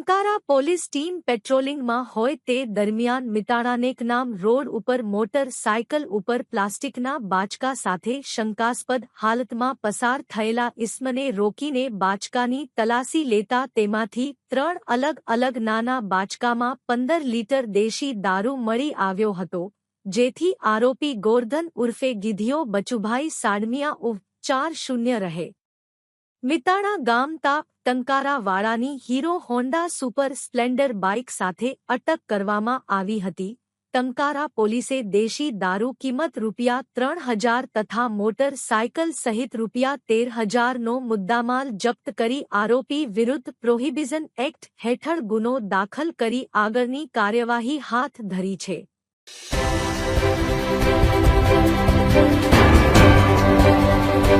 Tankara police team પેટ્રોલિંગમાં હોય તે દરમિયાન મિતાણાનેક નામ રોડ ઉપર મોટર સાયકલ ઉપર પ્લાસ્ટિકના બાચકા સાથે શંકાસ્પદ હાલતમાં પસાર થયેલા ઇસ્મને રોકીને બાચકાની તલાસી લેતા તેમાંથી ત્રણ અલગ અલગ નાના બાચકામાં પંદર લીટર દેશી દારૂ મળી આવ્યો હતો, જેથી આરોપી ગોરધન ઉર્ફે ગીધિયો બચુભાઈ સાડમિયા ઉફ ચાર શૂન્ય રહે. મિતાણા ગામ તાપ ટંકારાવાળાની Hero Honda super splendor bike સાથે અટક કરવામાં આવી હતી. ટંકારા પોલીસે દેશી દારૂ કિંમત રૂપિયા ત્રણ હજાર તથા મોટર સાયકલ સહિત રૂપિયા તેર હજારનો મુદ્દામાલ જપ્ત કરી આરોપી વિરુદ્ધ પ્રોહિબિઝન એક્ટ હેઠળ ગુનો દાખલ કરી આગળની કાર્યવાહી હાથ ધરી છે.